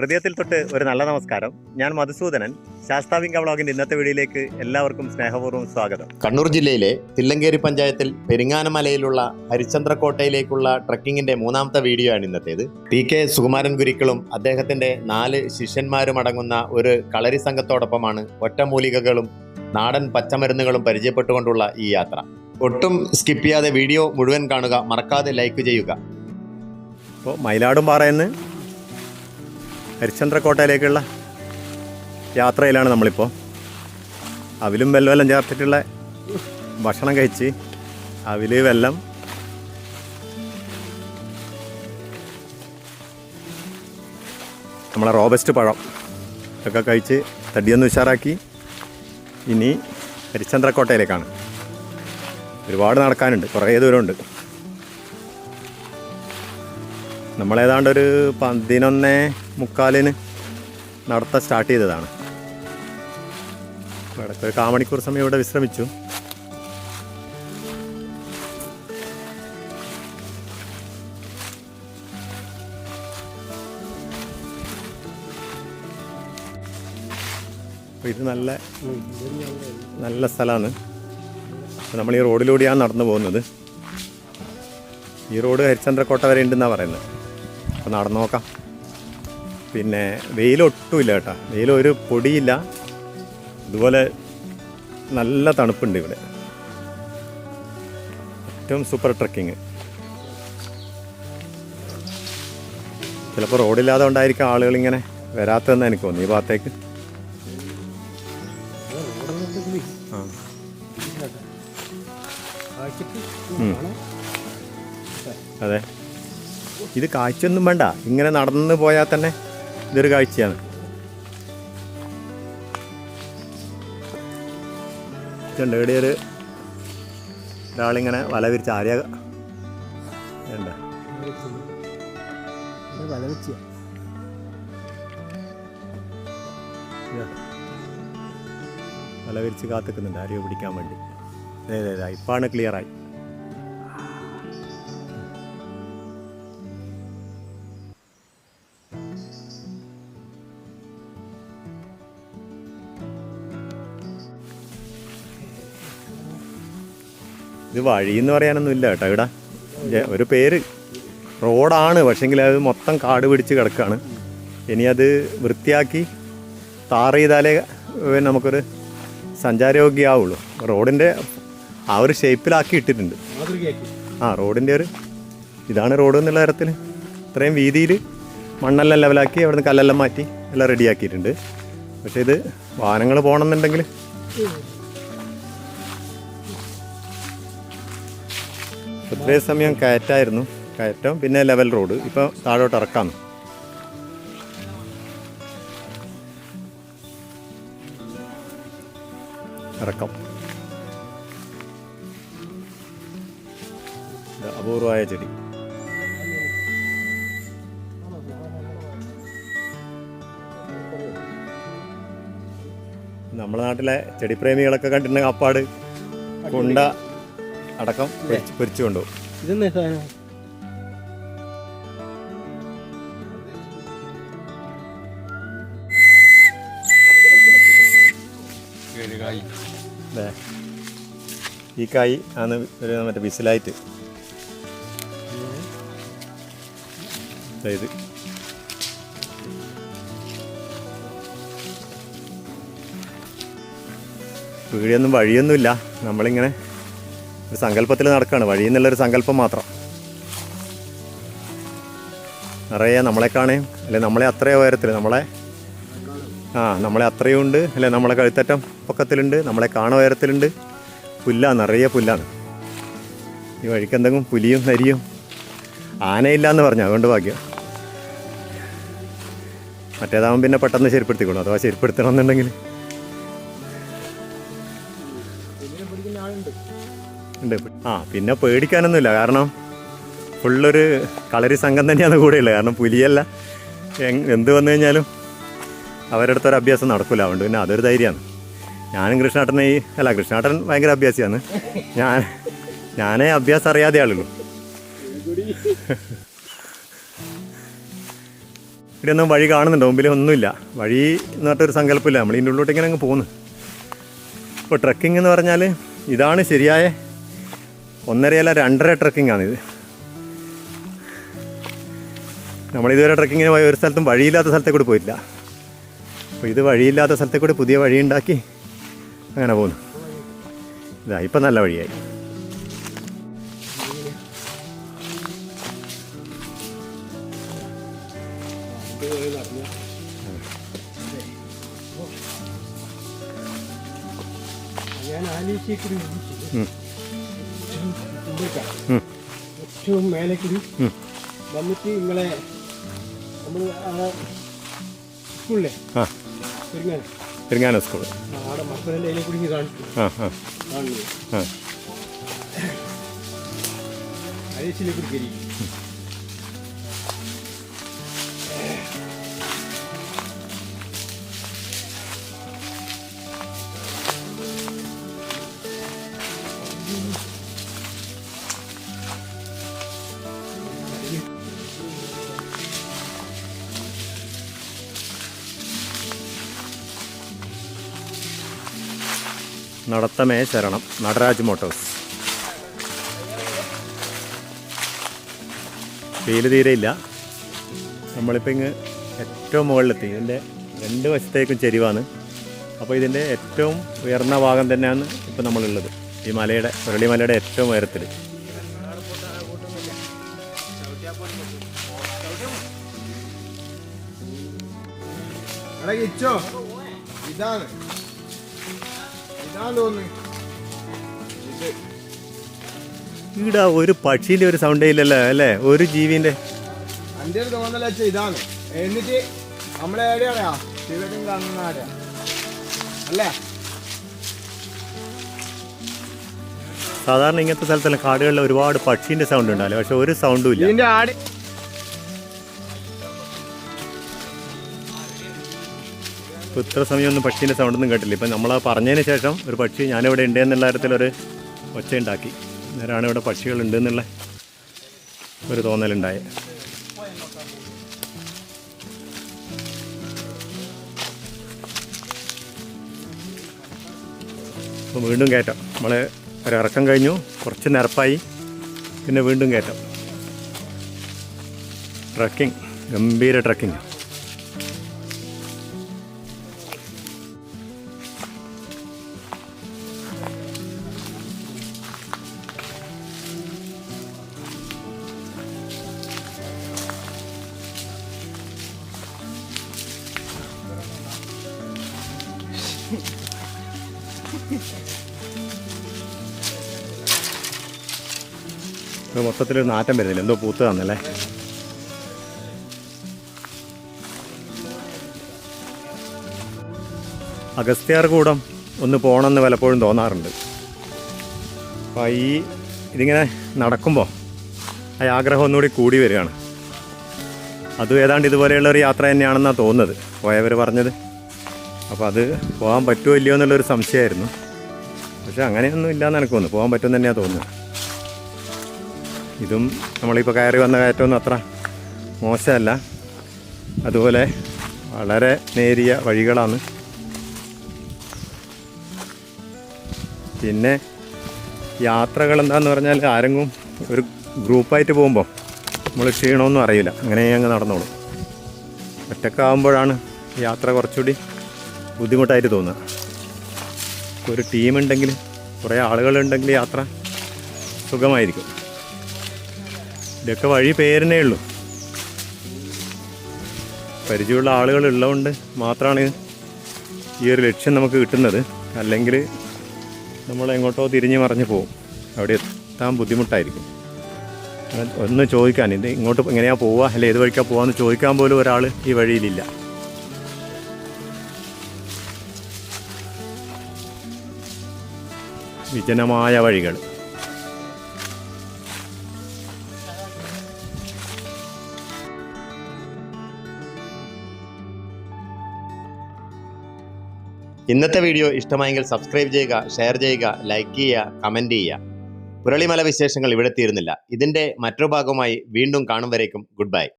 ഹൃദയത്തിൽ തൊട്ട് ഒരു നല്ല നമസ്കാരം. ഞാൻ മധുസൂദനൻ. ശാസ്താവിങ്ക വ്ളോഗിന്റെ ഇന്നത്തെ വീഡിയോയിലേക്ക് എല്ലാവർക്കും സ്നേഹപൂർവം സ്വാഗതം. കണ്ണൂർ ജില്ലയിലെ തില്ലങ്കേരി പഞ്ചായത്തിൽ പെരിങ്ങാനമലയിലുള്ള ഹരിചന്ദ്രക്കോട്ടയിലേക്കുള്ള ട്രക്കിങ്ങിന്റെ മൂന്നാമത്തെ വീഡിയോ ആണ് ഇന്നത്തേത്. പി കെ സുകുമാരൻ ഗുരുക്കളും അദ്ദേഹത്തിന്റെ നാല് ശിഷ്യന്മാരും അടങ്ങുന്ന ഒരു കളരി സംഘത്തോടൊപ്പമാണ് ഒറ്റമൂലികകളും നാടൻ പച്ചമരുന്നുകളും പരിചയപ്പെട്ടുകൊണ്ടുള്ള ഈ യാത്ര. ഒട്ടും സ്കിപ്പ് ചെയ്യാതെ വീഡിയോ മുഴുവൻ കാണുക മറക്കാതെ ലൈക്ക് ചെയ്യുക. ഇപ്പോൾ മയിലാടും പാറയെന്ന് ഹരിശ്ചന്ദ്രക്കോട്ടയിലേക്കുള്ള യാത്രയിലാണ് നമ്മളിപ്പോൾ അവിലും വെല്ലം ചേർത്തിട്ടുള്ള ഭക്ഷണം കഴിച്ച് അവിൽ വെല്ലം. നമ്മളെ റോബസ്റ്റ് പഴം ഒക്കെ കഴിച്ച് തടിയൊന്ന് ഉഷാറാക്കി ഇനി ഹരിശ്ചന്ദ്രക്കോട്ടയിലേക്കാണ് ഒരുപാട് നടക്കാനുണ്ട് കുറേ ദൂരമുണ്ട്. നമ്മളേതാണ്ട് ഒരു പതിനൊന്നേ മുക്കാലിന് നടത്ത സ്റ്റാർട്ട് ചെയ്തതാണ്. ഇടയ്ക്കൊരു കാമണിക്കൂർ സമയം ഇവിടെ വിശ്രമിച്ചു. ഇത് നല്ല നല്ല സ്ഥലമാണ്. നമ്മൾ ഈ റോഡിലൂടെയാണ് നടന്നു പോകുന്നത്. ഈ റോഡ് ഹരിചന്ദ്രക്കോട്ട വരെ ഉണ്ടെന്നാണ് പറയുന്നത്. അപ്പോൾ നടന്നു നോക്കാം. പിന്നെ വെയിലൊട്ടുമില്ല കേട്ടോ വെയിലൊരു പൊടിയില്ല. ഇതുപോലെ നല്ല തണുപ്പുണ്ട് ഇവിടെ. ഏറ്റവും സൂപ്പർ ട്രക്കിങ്. ചിലപ്പോൾ റോഡില്ലാതെ കൊണ്ടായിരിക്കും ആളുകൾ ഇങ്ങനെ വരാത്തതെന്ന് എനിക്ക് തോന്നി ഈ ഭാഗത്തേക്ക്. അതെ. ഇത് കാഴ്ചയൊന്നും വേണ്ട. ഇങ്ങനെ നടന്നു പോയാൽ തന്നെ ഇതൊരു കാഴ്ചയാണ്. ഇതുണ്ട് ഇവിടെ ഒരു ഒരാളിങ്ങനെ വല വിരിച്ച് ആര്യ വല വിരിച്ച് കാത്തിക്കുന്നുണ്ട് ആര്യ പിടിക്കാൻ വേണ്ടി. അതെ അതെ ഇപ്പാണ് ക്ലിയറായി ഇത് വഴി എന്ന് പറയാനൊന്നും ഇല്ല കേട്ടോ. ഇവിടെ ഒരു പേര്. റോഡാണ് പക്ഷെങ്കിൽ അത് മൊത്തം കാട് പിടിച്ച് കിടക്കുകയാണ് ഇനി അത് വൃത്തിയാക്കി താർ ചെയ്താലേ നമുക്കൊരു സഞ്ചാരയോഗ്യമാവുള്ളൂ റോഡിന്റെ ആ ഒരു ഷേപ്പിലാക്കി ഇട്ടിട്ടുണ്ട്. ആ റോഡിന്റെ ഒരു ഇതാണ് റോഡ് എന്നുള്ള തരത്തിൽ. ഇത്രയും വീതിയിൽ മണ്ണെല്ലാം ലെവലാക്കി അവിടുന്ന് കല്ലെല്ലാം മാറ്റി എല്ലാം റെഡിയാക്കിയിട്ടുണ്ട്. പക്ഷേ ഇത് വാഹനങ്ങൾ പോകണമെന്നുണ്ടെങ്കിൽ ഇത്രയും സമയം കയറ്റായിരുന്നു. കയറ്റം പിന്നെ ലെവൽ റോഡ്. ഇപ്പോൾ താഴോട്ട് ഇറക്കാം. ഇറക്കം. അപൂർവമായ ചെടി. നമ്മുടെ നാട്ടിലെ ചെടിപ്രേമികളൊക്കെ കണ്ടിട്ടുണ്ടെങ്കിൽ അപ്പാട് കുണ്ട അടക്കം പൊരിച്ച് കൊണ്ടുപോകും സാധനം? ഈ കായ് ആണ് ഒരു മറ്റേ വിസിലായിട്ട്. ഇത് വീടിയൊന്നും വഴിയൊന്നുമില്ല. നമ്മളിങ്ങനെ ഒരു സങ്കല്പത്തിൽ നടക്കുകയാണ് വഴി എന്നുള്ളൊരു സങ്കല്പം മാത്രം. നിറയെ നമ്മളെ കാണുകയും അല്ലെ നമ്മളെ അത്രയും ഉയരത്തിൽ നമ്മളെ ആ നമ്മളെ അത്രയും ഉണ്ട് അല്ലെ നമ്മളെ കഴുത്തറ്റം പൊക്കത്തിലുണ്ട് നമ്മളെ കാണ ഉയരത്തിലുണ്ട്. പുല്ലാണ് നിറയെ പുല്ലാണ്. ഈ വഴിക്ക് എന്തെങ്കിലും പുലിയും നരിയും ആനയില്ല എന്ന് പറഞ്ഞു അതുകൊണ്ട് ഭാഗ്യം. മറ്റേതാവും പിന്നെ പെട്ടെന്ന് ശരിപ്പെടുത്തിക്കോളൂ അഥവാ ശരിപ്പെടുത്തണം ഉണ്ട് ആ പിന്നെ പേടിക്കാനൊന്നുമില്ല. കാരണം ഫുള്ളൊരു കളരി സംഘം തന്നെയാണ് കൂടെയുള്ളത്. കാരണം പുലിയല്ല. എന്ത് വന്നു കഴിഞ്ഞാലും അവരുടെ അടുത്തൊരു അഭ്യാസം നടക്കില്ല അതുകൊണ്ട് പിന്നെ അതൊരു ധൈര്യമാണ്. ഞാനും കൃഷ്ണാട്ടനെ ഈ അല്ല കൃഷ്ണാട്ടൻ ഭയങ്കര അഭ്യാസിയാണ്. ഞാൻ ഞാനേ അഭ്യാസം അറിയാതെ ആളുള്ളൂ. ഇവിടെ ഒന്നും വഴി കാണുന്നുണ്ടോ. മുമ്പിൽ ഒന്നുമില്ല. വഴി എന്ന് പറഞ്ഞൊരു സങ്കല്പമില്ല. നമ്മൾ ഇതിന്റെ ഉള്ളിലോട്ട് ഇങ്ങനെ അങ്ങ് പോകുന്നു ഇപ്പോൾ ട്രക്കിംഗ് എന്ന് പറഞ്ഞാൽ ഇതാണ് ശരിയായ ഒന്നരയല്ല രണ്ടര ട്രക്കിംഗ് ആണിത് നമ്മളിതുവരെ ട്രക്കിങ്ങിന് പോയ ഒരു സ്ഥലത്തും വഴിയില്ലാത്ത സ്ഥലത്തെ കൂടി പോയില്ല അപ്പോൾ ഇത് വഴിയില്ലാത്ത സ്ഥലത്തെ കൂടി പുതിയ വഴി ഉണ്ടാക്കി അങ്ങനെ പോകുന്നു ഇതാ ഇപ്പം നല്ല വഴിയായി. ഞാൻ ആലോചിച്ചിട്ട് ഏറ്റവും ഉം. ഏറ്റവും മേലെ വന്നിട്ട് നിങ്ങളെ നമ്മൾ സ്കൂളിലെ സ്കൂൾ. അവിടെ മക്കളെല്ലാം അതിലെ കൂടി കാണിച്ചു. ആ അരീച്ചിലെ കൂടി കയറി നടത്തമേ ശരണം. നടരാജ് മോട്ടോഴ്സ്. വെയിൽ തീരെയില്ല. നമ്മളിപ്പോൾ ഇങ്ങ് ഏറ്റവും മുകളിലെത്തി. ഇതിന്റെ രണ്ട് വശത്തേക്കും ചെരിവാണ്. അപ്പോൾ ഇതിന്റെ ഏറ്റവും ഉയർന്ന ഭാഗം തന്നെയാണ് ഇപ്പോൾ നമ്മളുള്ളത്. ഈ മലയുടെ പുരളി മലയുടെ ഏറ്റവും ഉയരത്തിൽ ഇതാണ്. തോന്നുന്നു ഒരു പക്ഷിന്റെ ഒരു സൗണ്ടേ ഇല്ലല്ലോ അല്ലേ? ഒരു ജീവിന്റെ. എന്റെ ഒരു തോന്നല ഇതാണ്. എന്നിട്ട് നമ്മളെ ശിവനും അല്ലേ? സാധാരണ ഇങ്ങനത്തെ സ്ഥലത്തല്ല കാടുകളിൽ ഒരുപാട് പക്ഷീന്റെ സൗണ്ട് ഉണ്ടാവില്ല പക്ഷെ ഒരു സൗണ്ടും ഇല്ല. ഇപ്പോൾ ഇത്ര സമയമൊന്നും പക്ഷീന്റെ സൗണ്ടൊന്നും കേട്ടില്ല. ഇപ്പം നമ്മൾ പറഞ്ഞതിന് ശേഷം ഒരു പക്ഷി ഞാനിവിടെ ഉണ്ട് എന്നുള്ള തരത്തിലൊരു ഒച്ച ഉണ്ടാക്കി നേരമാണ് ഇവിടെ പക്ഷികളുണ്ട് എന്നുള്ള ഒരു തോന്നലുണ്ടായ. അപ്പോൾ വീണ്ടും കയറ്റം. നമ്മൾ ഒരിറക്കം കഴിഞ്ഞു. കുറച്ച് നിരപ്പായി. പിന്നെ വീണ്ടും കയറ്റം. ട്രക്കിംഗ് ഗംഭീര ട്രക്കിംഗ് മൊത്തത്തിലൊരു നാറ്റം വരുന്നില്ല. എന്തോ പൂത്ത് തന്നല്ലേ അഗസ്ത്യാർ കൂടം ഒന്ന് പോകണമെന്ന് പലപ്പോഴും തോന്നാറുണ്ട്. അപ്പോൾ ഈ ഇതിങ്ങനെ നടക്കുമ്പോൾ ആ ആഗ്രഹം ഒന്നുകൂടി കൂടി വരികയാണ്. അതും ഏതാണ്ട് ഇതുപോലെയുള്ള ഒരു യാത്ര തന്നെയാണെന്നാണ് തോന്നുന്നത്. പോയവർ പറഞ്ഞത്. അപ്പോൾ അത് പോകാൻ പറ്റുമോ ഇല്ലയോ എന്നുള്ളൊരു സംശയമായിരുന്നു. പക്ഷെ അങ്ങനെയൊന്നും ഇല്ലയെന്ന് എനിക്ക് തോന്നുന്നു. പോകാൻ പറ്റുമെന്ന് തന്നെയാണ് തോന്നുന്നത്. ഇതും നമ്മളിപ്പോൾ കയറി വന്ന കയറ്റമൊന്നും അത്ര മോശമല്ല. അതുപോലെ വളരെ നേരിയ വഴികളാണ്. പിന്നെ യാത്രകൾ എന്താന്ന് പറഞ്ഞാൽ ആരെങ്കിലും ഒരു ഗ്രൂപ്പായിട്ട് പോകുമ്പോൾ നമ്മൾ ക്ഷീണമൊന്നും അറിയില്ല. അങ്ങനെ അങ്ങ് നടന്നോളും. ഒറ്റക്കാവുമ്പോഴാണ് യാത്ര കുറച്ചുകൂടി ബുദ്ധിമുട്ടായിട്ട് തോന്നുക. ഒരു ടീമുണ്ടെങ്കിൽ കുറേ ആളുകളുണ്ടെങ്കിൽ യാത്ര സുഖമായിരിക്കും. ഇതൊക്കെ വഴി പേരിനേ ഉള്ളൂ. പരിചയമുള്ള ആളുകൾ ഉള്ളതുകൊണ്ട് മാത്രമാണ് ഈ ഒരു ലക്ഷ്യം നമുക്ക് കിട്ടുന്നത്. അല്ലെങ്കിൽ നമ്മൾ എങ്ങോട്ടോ തിരിഞ്ഞ് മറിഞ്ഞ് പോകും. അവിടെ എത്താൻ ബുദ്ധിമുട്ടായിരിക്കും. ഒന്ന് ചോദിക്കാൻ ഇത് ഇങ്ങോട്ട് എങ്ങനെയാ പോവുക? അല്ലെ ഏത് വഴിക്കാ പോവാന്ന് ചോദിക്കാൻ പോലും ഒരാൾ ഈ വഴിയിലില്ല. വിജനമായ വഴികൾ. ഇന്നത്തെ വീഡിയോ ഇഷ്ടമായെങ്കിൽ സബ്സ്ക്രൈബ് ചെയ്യുക ഷെയർ ചെയ്യുക ലൈക്ക് ചെയ്യുക കമന്റ് ചെയ്യുക. പുരളിമല വിശേഷങ്ങൾ ഇവിടെ തീരുന്നില്ല. ഇതിന്റെ മറ്റൊരു ഭാഗമായി വീണ്ടും കാണും വരേക്കും. Good bye